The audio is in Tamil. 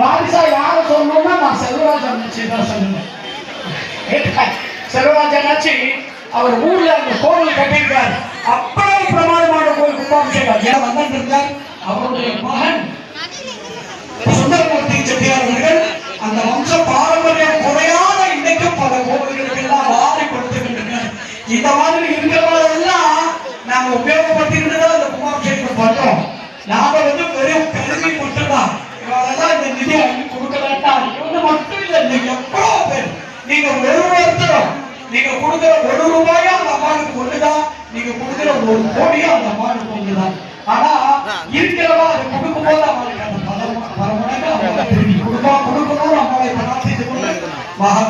வாரிசா யார சொன்னோம்னா நான் செல்வராஜ் அண்ணாச்சி தான் சொல்லுவேன் செல்வராஜனாச்சி அவர் ஊர்ல அந்த கோவில் கட்டியிருக்கார். அவ்வளவு பிரமாதமான கோவில் கும்பாபிஷேகம். ஏன் வந்திருக்கார் அவருடைய மகன். சுந்தரமூர்த்தி செட்டியார் அவர்கள் அந்த வம்ச பாரம்பரியம் குறையாத இன்னைக்கு பல கோவில்களுக்கு எல்லாம் வாரி கொடுத்துக்கிட்டு இந்த மாதிரி இருக்கிறவரெல்லாம் நாங்க உபயோகப்படுத்திக்கிட்டு தான் அந்த கும்பாபிஷேகம் பண்றோம் நாம வந்து வெறும் கல்வி மட்டும்தான். மட்டும் எவ்வளோ பேர் நீங்க ஒரு நீங்க கொடுக்குற ஒரு ரூபாயும் அந்த அம்மாவுக்கு ஒண்ணுதான் நீங்க கொடுக்குற ஒரு கோடியும் அந்த அம்மாவுக்கு ஒண்ணுதான் ஆனா இருக்கிறவா அது கொடுக்கும் போது அவங்களுக்கு அந்த பலம் வரமுடங்க அவங்களை திரும்பி கொண்டு மகா